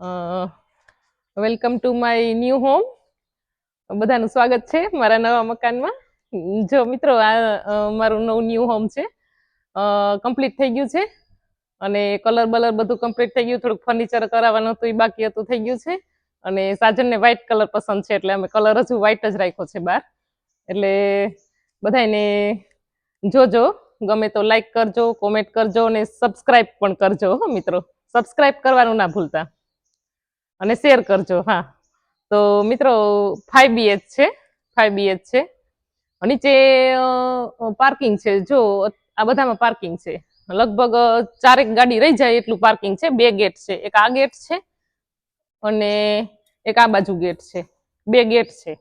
welcome to my new home બધાનું સ્વાગત છે મારા નવા મકાનમાં. જો મિત્રો, આ મારું નવું ન્યૂ હોમ છે. કમ્પ્લીટ થઈ ગયું છે. અને કલર બલર બધું કમ્પ્લીટ થઈ ગયું. થોડુંક ફર્નિચર કરાવવાનું હતું, એ બાકી હતું, થઈ ગયું છે. અને સાજનને વ્હાઇટ કલર પસંદ છે, એટલે અમે કલર હજુ વ્હાઇટ જ રાખ્યો છે બહાર. એટલે બધાને જોજો, ગમે તો લાઈક કરજો કોમેન્ટ કરજો અને સબસ્ક્રાઇબ પણ કરજો મિત્રો. સબસ્ક્રાઇબ કરવાનું ના ભૂલતા. અને શેર કરજો હા. તો મિત્રો ફાઈવ બીએચ છે ફાઈવ બીએચ છે. નીચે પાર્કિંગ છે. જો આ બધામાં પાર્કિંગ છે. લગભગ ચારેક ગાડી રહી જાય એટલું પાર્કિંગ છે. બે ગેટ છે. એક આ ગેટ છે અને એક આ બાજુ ગેટ છે. બે ગેટ છે.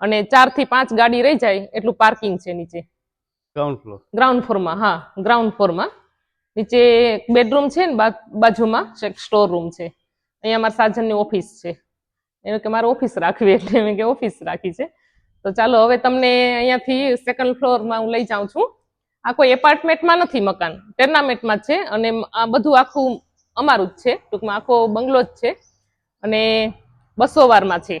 અને ચારથી પાંચ ગાડી રહી જાય એટલું પાર્કિંગ છે નીચે. ગ્રાઉન્ડ ફ્લોર ગ્રાઉન્ડ ફ્લોરમાં હા. ગ્રાઉન્ડ ફ્લોરમાં નીચે બેડરૂમ છે ને બાજુમાં એક સ્ટોર રૂમ છે. અહીંયા મારા સાજનની ઓફિસ છે. એને કે મારે ઓફિસ રાખવી એટલે મેં કે ઓફિસ રાખી છે. તો ચાલો હવે તમને અહીંયાથી સેકન્ડ ફ્લોરમાં હું લઈ જાઉં છું. આ કોઈ એપાર્ટમેન્ટમાં નથી મકાન. ટેર્નામેન્ટમાં છે અને આ બધું આખું અમારું જ છે. ટૂંકમાં આખો બંગલો જ છે. અને બસો વારમાં છે.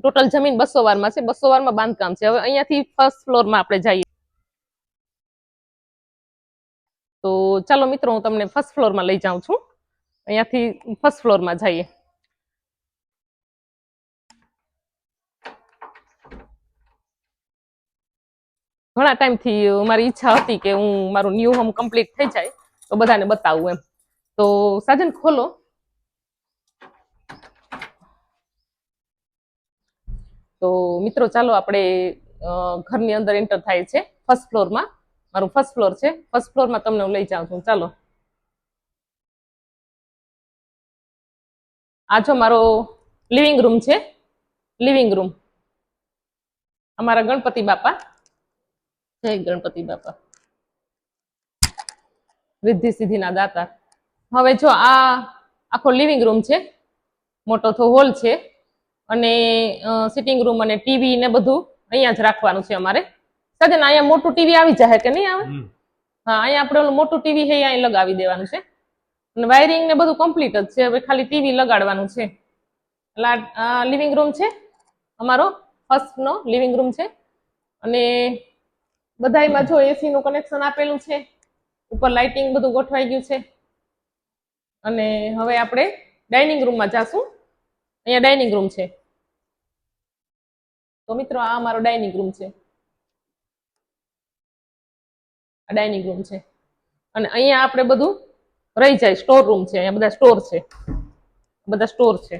ટોટલ જમીન બસો વારમાં છે. બસો વારમાં બાંધકામ છે. હવે અહીંયાથી ફર્સ્ટ ફ્લોરમાં આપણે જઈએ. તો ચાલો મિત્રો, હું તમને ફર્સ્ટ ફ્લોરમાં લઈ જાઉં છું. અહીંયાથી ફર્સ્ટ ફ્લોરમાં જઈએ. ઘણા ટાઈમથી મારી ઈચ્છા હતી કે હું મારું ન્યૂ હોમ કમ્પ્લીટ થઈ જાય, તો બધાને બતાવું એમ. તો સાજન, ખોલો. તો મિત્રો, ચાલો આપણે ઘરની અંદર એન્ટર થાય છે. ફર્સ્ટ ફ્લોરમાં મારું ફર્સ્ટ ફ્લોર છે. ફર્સ્ટ ફ્લોરમાં તમને હું લઈ જાઉં છું. ચાલો. આ જો મારો લિવિંગ રૂમ છે. Living room. અમારા ગણપતિ બાપા. જય ગણપતિ બાપા. રિદ્ધિ સિદ્ધિના દાતા. હવે જો આ આખો લિવિંગ રૂમ છે. મોટો તો હોલ છે. અને સિટિંગ રૂમ અને ટીવી ને બધું અહીંયા જ રાખવાનું છે અમારે. સજન અહીંયા મોટું ટીવી આવી જાય કે નહીં આવે? હા અહીંયા આપણે ઓલું મોટું ટીવી છે અહીં લગાવી દેવાનું છે. અને વાયરિંગ ને બધું કમ્પ્લીટ જ છે. હવે ખાલી ટીવી લગાડવાનું છે. એટલે આ લિવિંગ રૂમ છે. અમારો ફર્સ્ટનો લિવિંગ રૂમ છે. અને બધાયમાં જો એસીનું કનેક્શન આપેલું છે. ઉપર લાઇટિંગ બધું ગોઠવાઈ ગયું છે. અને હવે આપણે ડાઇનિંગ રૂમમાં જાશું. અહીંયા ડાઇનિંગ રૂમ છે. તો મિત્રો, આ અમારો ડાઇનિંગ રૂમ છે. આ ડાઇનિંગ રૂમ છે. અને અહીંયા આપણે બધું રહી જાય સ્ટોર રૂમ છે અહીંયા બધા સ્ટોર છે. બધા સ્ટોર છે.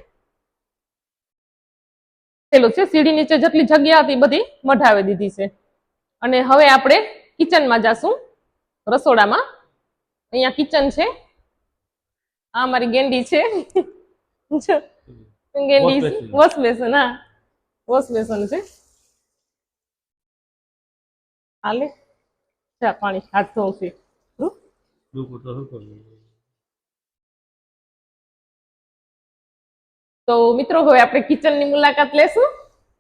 પેલું છે સીડી નીચે જેટલી જગ્યા હતી બધી મઢાવી દીધી છે. અને હવે આપણે કિચનમાં જાશું. રસોડામાં. અહીંયા કિચન છે. આ અમારી ગેંડી છે. ગેંડી વોશ બેસન હા. વોશ બેસન છે. હાલે. ચા પાણી હાથ ધોવું છે તો મિત્રો હવે આપણે કિચનની મુલાકાત લેશું.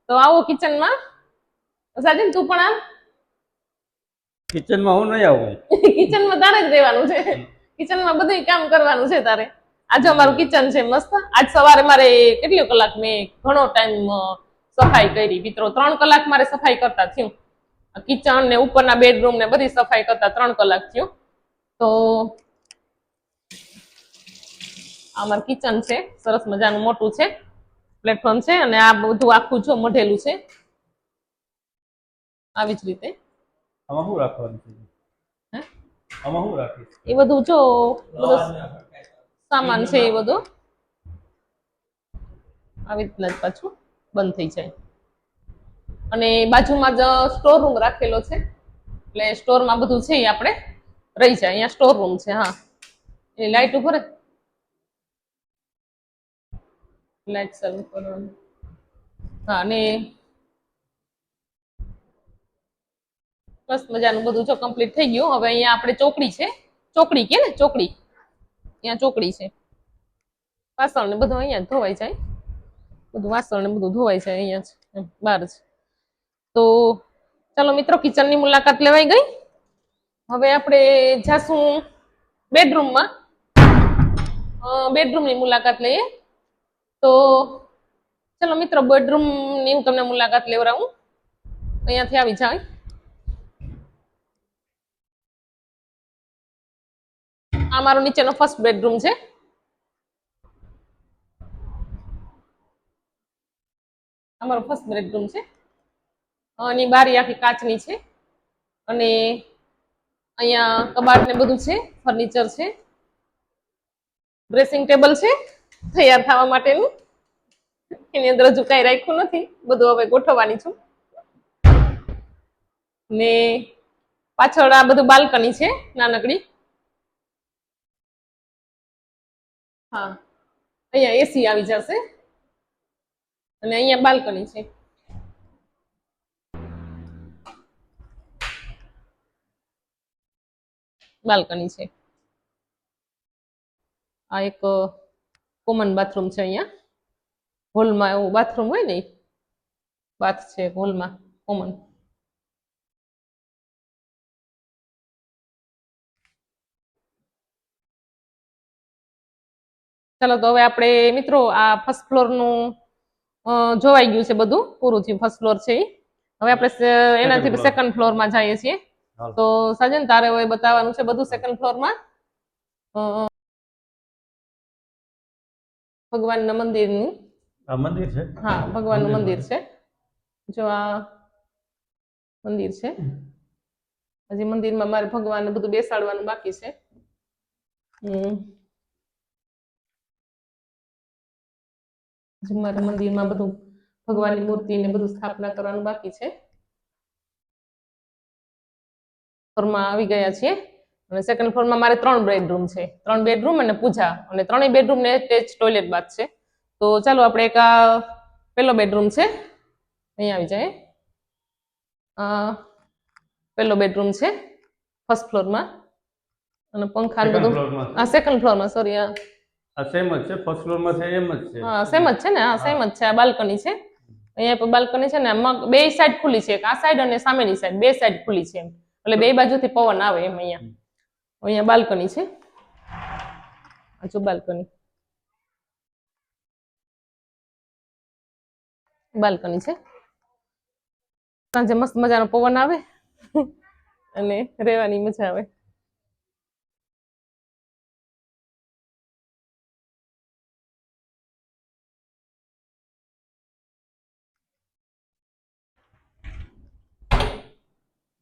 તો આવો કિચનમાં. સાજન તું પણ આમ કિચનમાં હું નહીં આવું કિચનમાં તારે જ રહેવાનું છે. કિચનમાં બધું કામ કરવાનું છે તારે. આજે અમારું કિચન છે મસ્ત. આજ સવારે મારે કેટલો કલાક મેં ઘણો ટાઈમ સફાઈ કરી. મિત્રો ત્રણ કલાક મારે સફાઈ કરતા થયું. કિચન ને ઉપરના બેડરૂમ ને બધી સફાઈ કરતા ત્રણ કલાક થયું. તો અમારું કિચન છે સરસ મજાનું મોટું છે પ્લેટફોર્મ છે અને આ બધું આખું જો મઢેલું છે. આવી જ રીતે. આમાં શું રાખવાનું છે? આમાં શું રાખીશ એ બધું જો બધું સામાન છે એ બધું. આવી રીતના જ પાછું બંધ થઈ જાય. અને બાજુમાં જ સ્ટોર રૂમ રાખેલો છે. એટલે સ્ટોરમાં બધું છે એ આપણે રહી જાય. અહીંયા સ્ટોર રૂમ છે હા. એ લાઈટ ઉપર લાઈટ ચાલુ કરવાનું. હા, અને બસ મજાનું બધું જો કમ્પ્લીટ થઈ ગયું. હવે અહીંયા આપણે ચોકડી છે. ચોકડી કે ને? ચોકડી. અહીંયા ચોકડી છે. વાસણ ને બધું અહીંયા ધોવાઈ જાય. બધું વાસણ ને બધું ધોવાઈ જાય અહીંયા જ. બહાર જ. તો ચાલો મિત્રો કિચનની મુલાકાત લેવાઈ ગઈ. હવે આપણે જાશું બેડરૂમમાં બેડરૂમની મુલાકાત લઈએ. તો ચલો મિત્રો બેડરૂમની હું તમને મુલાકાત લેવડાવું. અહીંયાથી આવી જાય. આ મારો નીચેનો ફર્સ્ટ બેડરૂમ છે. અમારો ફર્સ્ટ બેડરૂમ છે. અને બારી આખી કાચની છે. અને અહીંયા કબાટ ને બધું છે. ફર્નિચર છે. ડ્રેસિંગ ટેબલ છે. તૈયાર થવા માટેનું. એની અંદર હજુ કાંઈ રાખ્યું નથી. બધું હવે ગોઠવવાની છું. ને પાછળ આ બધું બાલ્કની છે, નાનકડી. હા. અહીંયા એસી આવી જશે. અને અહીંયા બાલ્કની છે. બાલ્કની છે. આ એક કોમન બાથરૂમ છે અહીંયા હોલમાં એવું બાથરૂમ હોય ને બાથ છે હોલમાં કોમન ચાલો તો હવે આપણે મિત્રો આ ફર્સ્ટ ફ્લોરનું જોવાઈ ગયું છે બધું પૂરું થયું ફર્સ્ટ ફ્લોર છે. હવે આપણે એનાથી. સેકન્ડ ફ્લોરમાં જઈએ છીએ. તો સાજન તારે હવે બતાવવાનું છે બધું સેકન્ડ ફ્લોરમાં ભગવાનના મંદિરનું. આ મંદિર છે? હા ભગવાનનું મંદિર મંદિર. છે. જો આ મંદિર છે. હજી મંદિરમાં મારે ભગવાનને બધું બેસાડવાનું બાકી છે. હજી મારે મંદિરમાં બધું ભગવાનની મૂર્તિ ને બધું સ્થાપના કરવાનું બાકી છે. ફ્લોરમાં આવી ગયા છીએ. અને સેકન્ડ ફ્લોરમાં મારે ત્રણ બેડરૂમ છે. ત્રણ બેડરૂમ અને પૂજા. અને ત્રણેય બેડરૂમ ને એટેચ ટોયલેટ બાથ છે. તો ચાલો આપણે એક આ પેલો બેડરૂમ છે. અહીંયા આવી જાય. પહેલો પેલો બેડરૂમ છે ફર્સ્ટ ફ્લોરમાં અને પંખા બધું. હા આ સેકન્ડ ફ્લોરમાં સોરી આ. આ સેમ જ છે. ફર્સ્ટ ફ્લોરમાં છે એમ જ છે. હા સેમ જ છે ને? હા સેમ જ છે. આ બાલ્કની છે. અહીંયા પર બાલ્કની છે ને? આમાં બે સાઈડ ખુલી છે. એક આ સાઈડ અને સામેની સાઈડ બે સાઈડ ખુલ્લી છે એમ. એટલે બે બાજુથી પવન આવે એમ અહીંયા. અહીંયા બાલ્કની છે? આ જો બાલ્કની. બાલ્કની છે. સાંજે મસ્ત મજાનો પવન આવે અને રહેવાની મજા આવે.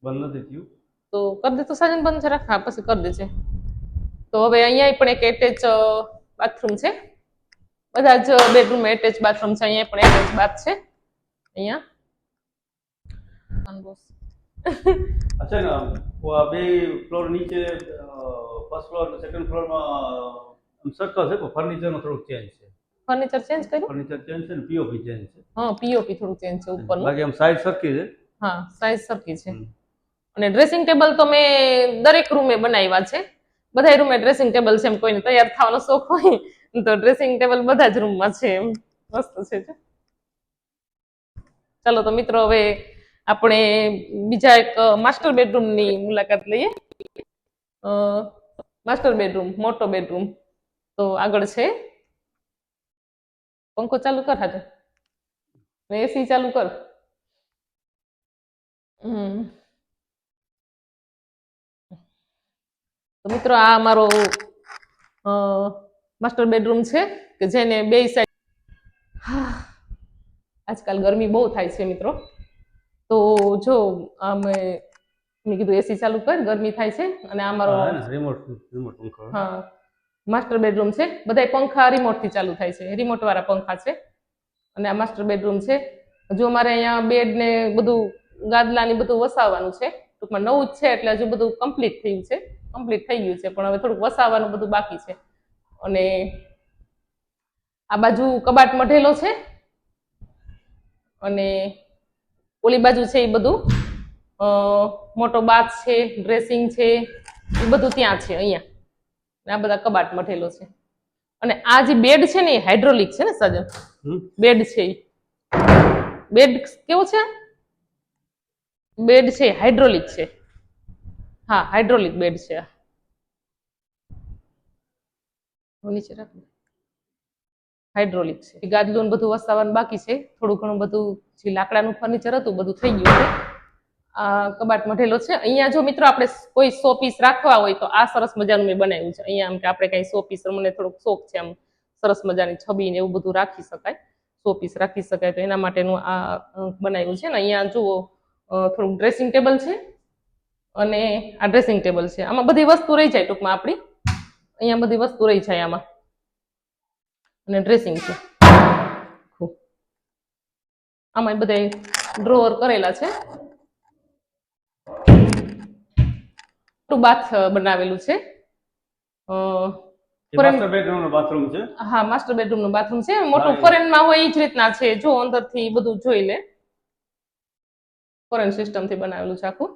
બંધ નથી થયું? તો કરી દે તો સાજન બંધ રાખ. હા પછી કરી દેજે. તો હવે અહીંયા પણ એક એટેચ બાથરૂમ છે. બધા જ બેડરૂમ એટેચ બાથરૂમ છે અહીંયા પણ એટેચ બાથ છે. અહીંયા. અચ્છા ને બે ફ્લોર નીચે first floor second floor circle છે પણ ફર્નિચર થોડુંક ચેન્જ છે. ફર્નિચર ચેન્જ કર્યું? ફર્નિચર ચેન્જ છે ને પીઓપી ચેન્જ છે. હા પીઓપી થોડું ચેન્જ છે ઉપરનું. બાકી આમ સાઈઝ સરખી છે. હા સાઈઝ સરખી છે. અને ડ્રેસિંગ ટેબલ તો મેં દરેક રૂમે બનાવ્યા છે. બધા રૂમે ડ્રેસિંગ ટેબલ છે એમ કોઈને તૈયાર થવાનો શોખ હોય તો ડ્રેસિંગ ટેબલ બધા જ રૂમમાં છે એમ. મસ્ત છે ચાલો તો મિત્રો હવે આપણે બીજા એક માસ્ટર બેડરૂમની મુલાકાત લઈએ. માસ્ટર બેડરૂમ મોટો બેડરૂમ તો આગળ છે. પંખો ચાલુ કર હાજર એસી ચાલુ કર. હમ. તો મિત્રો આ અમારો માસ્ટર બેડરૂમ છે કે જેને બે સાઈડ આજકાલ ગરમી બહુ થાય છે મિત્રો. તો જો અમે મેં કીધું એસી ચાલુ કર ગરમી થાય છે અને આ હા માસ્ટર બેડરૂમ છે. બધા પંખા રિમોટથી ચાલુ થાય છે. રિમોટ વાળા પંખા છે. અને આ માસ્ટર બેડરૂમ છે. હજુ અમારે અહીંયા બેડ ને બધું ગાદલા ને બધું વસાવવાનું છે. ટૂંકમાં નવું જ છે એટલે હજુ બધું કમ્પ્લીટ થયું છે. કમ્પ્લીટ થઈ ગયું છે પણ હવે થોડુંક વસાવવાનું બધું બાકી છે. અને આ બાજુ કબાટ મઢેલો છે. અને ઓલી બાજુ છે એ બધું. મોટો બાથ છે ડ્રેસિંગ છે એ બધું ત્યાં છે અહીંયા. અને આ બધા કબાટ મઢેલો છે. અને આ જે બેડ છે ને એ હાઇડ્રોલિક છે ને સજન? બેડ છે એ બેડ કેવો છે? બેડ છે હાઇડ્રોલિક છે. હા હાઇડ્રોલિક બેડ છે. નીચે રાખ. હાઇડ્રોલિક છે. ગાદલું બધું વસાવવાનું બાકી છે. થોડું ઘણું બધું જે લાકડાનું ફર્નિચર હતું બધું થઈ ગયું છે. આ કબાટ મઢેલો છે. અહીંયા જો મિત્રો આપણે કોઈ સો પીસ રાખવા હોય તો આ સરસ મજાનું મેં બનાવ્યું છે. અહીંયા આમ કે આપણે કઈ સો પીસ મને થોડોક શોખ છે આમ સરસ મજાની છબી ને એવું બધું રાખી શકાય. સો પીસ રાખી શકાય તો એના માટેનું આ બનાવ્યું છે. ને અહીંયા જુઓ થોડુંક ડ્રેસિંગ ટેબલ છે. અને આ ડ્રેસિંગ ટેબલ છે. આમાં બધી વસ્તુ રહી જાય ટૂંકમાં આપણી. અહીંયા બધી વસ્તુ રહી જાય આમાં. અને ડ્રેસિંગ છે. આમાં બધા ડ્રોવર કરેલા છે. બાથ બનાવેલું છે. બાથરૂમ હા માસ્ટર બેડરૂમનું બાથરૂમ છે. મોટું ફોરેનમાં હોય એ જ રીતના છે. જો અંદરથી બધું જોઈ લે. ફોરેન સિસ્ટમથી બનાવેલું છે આખું.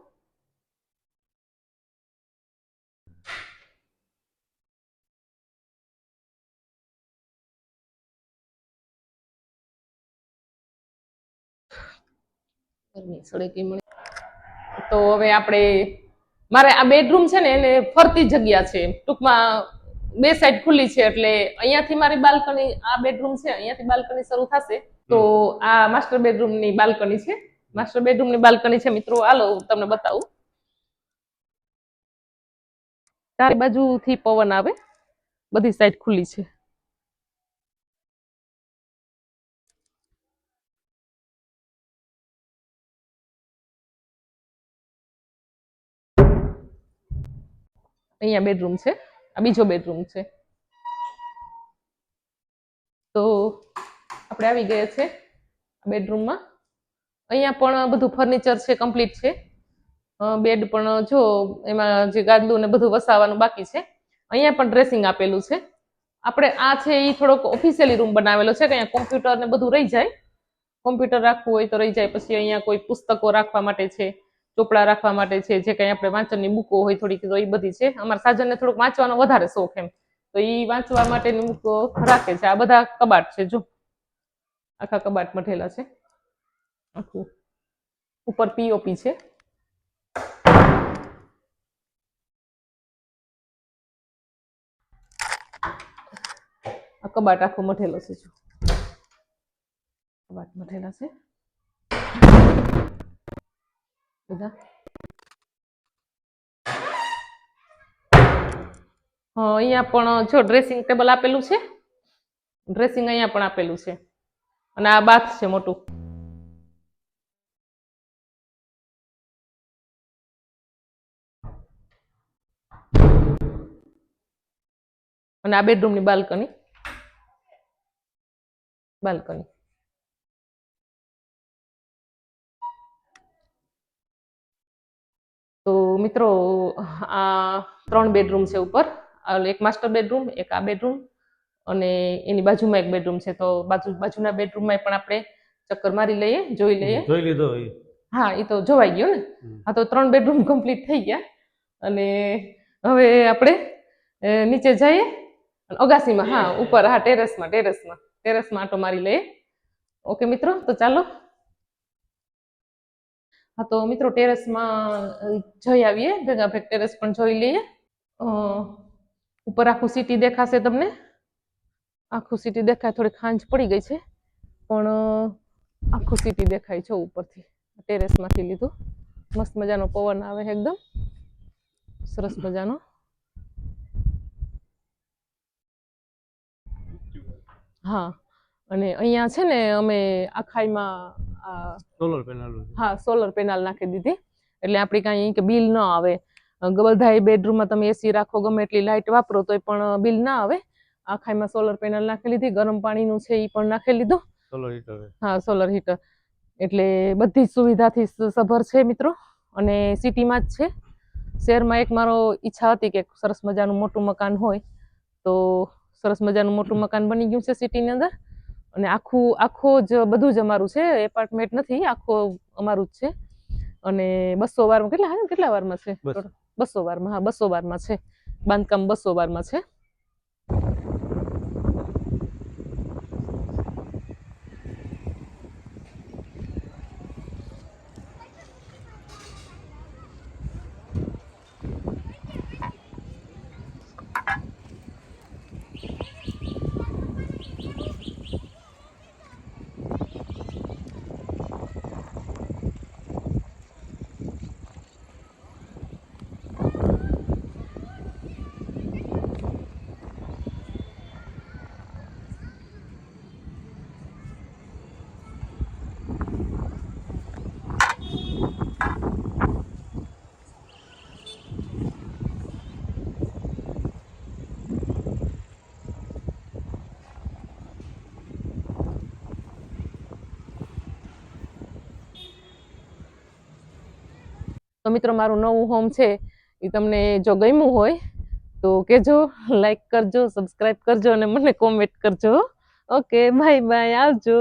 ગરમી સળેકી મળી તો હવે આપણે મારે આ બેડરૂમ છે ને એને ફરતી જગ્યા છે. ટૂંકમાં બે સાઈડ ખુલ્લી છે એટલે અહીંયાથી મારી બાલ્કની આ બેડરૂમ છે અહીંયાથી બાલ્કની શરૂ થશે. તો આ માસ્ટર બેડરૂમની બાલ્કની છે. માસ્ટર બેડરૂમની બાલ્કની છે મિત્રો. હાલો હું તમને બતાવું. ચારે બાજુથી પવન આવે બધી સાઈડ ખુલ્લી છે. અહીંયા બેડરૂમ છે. આ બીજો બેડરૂમ છે. તો આપણે આવી ગયા છે બેડરૂમમાં અહીંયા પણ બધું ફર્નિચર છે કમ્પ્લીટ છે. બેડ પણ જો એમાં જે ગાદલું ને બધું વસાવવાનું બાકી છે. અહીંયા પણ ડ્રેસિંગ આપેલું છે. આપણે આ છે એ થોડોક ઓફિશિયલી રૂમ બનાવેલો છે, કે અહીંયા કોમ્પ્યુટર ને બધું રહી જાય. કોમ્પ્યુટર રાખવું હોય તો રહી જાય, પછી અહીંયા કોઈ પુસ્તકો રાખવા માટે છે. ચોપડા રાખવા માટે છે, જે કંઈ આપણે વાંચનની બુકો હોય થોડીક, તો એ બધી છે. અમારા સાજનને થોડુંક વાંચવાનો વધારે શોખ એમ. તો એ વાંચવા માટેની બુકો રાખે છે. આ બધા કબાટ છે, જો. આખા કબાટ મઠેલા છે. આખું ઉપર પીઓપી છે. આ કબાટ આખો મઠેલો છે, જો. કબાટ મઠેલા છે. બધા હા, અહીંયા પણ જો ડ્રેસિંગ ટેબલ આપેલું છે? ડ્રેસિંગ અહીંયા પણ આપેલું છે. અને આ બાથ છે મોટું. અને આ બેડરૂમની બાલ્કની બાલ્કની તો મિત્રો આ ત્રણ બેડરૂમ છે ઉપર. એક માસ્ટર બેડરૂમ એક આ બેડરૂમ અને એની બાજુમાં એક બેડરૂમ છે. તો બાજુ બાજુના બેડરૂમમાં પણ આપણે ચક્કર મારી લઈએ જોઈ લઈએ. જોઈ લીધો હા એ તો જોવાઈ ગયો ને? હા તો ત્રણ બેડરૂમ કમ્પ્લીટ થઈ ગયા. અને હવે આપણે નીચે જઈએ. અગાસીમાં હા ઉપર હા ટેરેસમાં ટેરેસમાં ટેરેસમાં આટો મારી લઈએ. ઓકે મિત્રો તો ચાલો. હા, તો મિત્રો ટેરેસમાં જઈ આવીએ ભેગા ભેગ ટેરેસ પણ જોઈ લઈએ. ઉપર આખું સિટી દેખાશે તમને. આખું સિટી દેખાય થોડી ખાંજ પડી ગઈ છે. પણ આખું સિટી દેખાય છે ઉપરથી, ટેરેસમાંથી લીધું. મસ્ત મજાનો પવન આવે એકદમ. સરસ મજાનો. હા, અને અહીંયા છે ને, અમે આખાઈમાં સોલર પેનલ હા સોલર પેનલ નાખી દીધી. એટલે આપણી કાંઈ કે બિલ ન આવે. બધા બેડરૂમમાં તમે એસી રાખો ગમે એટલી લાઇટ વાપરો તોય પણ બિલ ના આવે. આખાઈમાં સોલર પેનલ નાખી લીધી. ગરમ પાણીનું છે એ પણ નાખી લીધું. સોલર હીટર હા સોલર હીટર એટલે બધી જ સુવિધાથી સભર છે મિત્રો. અને સિટીમાં જ છે. શહેરમાં એક મારો ઈચ્છા હતી કે સરસ મજાનું મોટું મકાન હોય. તો સરસ મજાનું મોટું મકાન બની ગયું છે સિટીની અંદર. અને આખું આખો જ બધું જ અમારું છે એપાર્ટમેન્ટ નથી આખો અમારું જ છે. અને બસો વારમાં કેટલા હા કેટલા વારમાં છે? બસ. વારમાં હા બસો વારમાં છે. બાંધકામ બસો વારમાં છે. તો મિત્રો, મારું નવું હોમ છે, એ તમને જો ગમ્યું હોય, તો કેજો લાઈક કરજો સબસ્ક્રાઈબ કરજો અને મને કોમેન્ટ કરજો. ઓકે બાય બાય આવજો.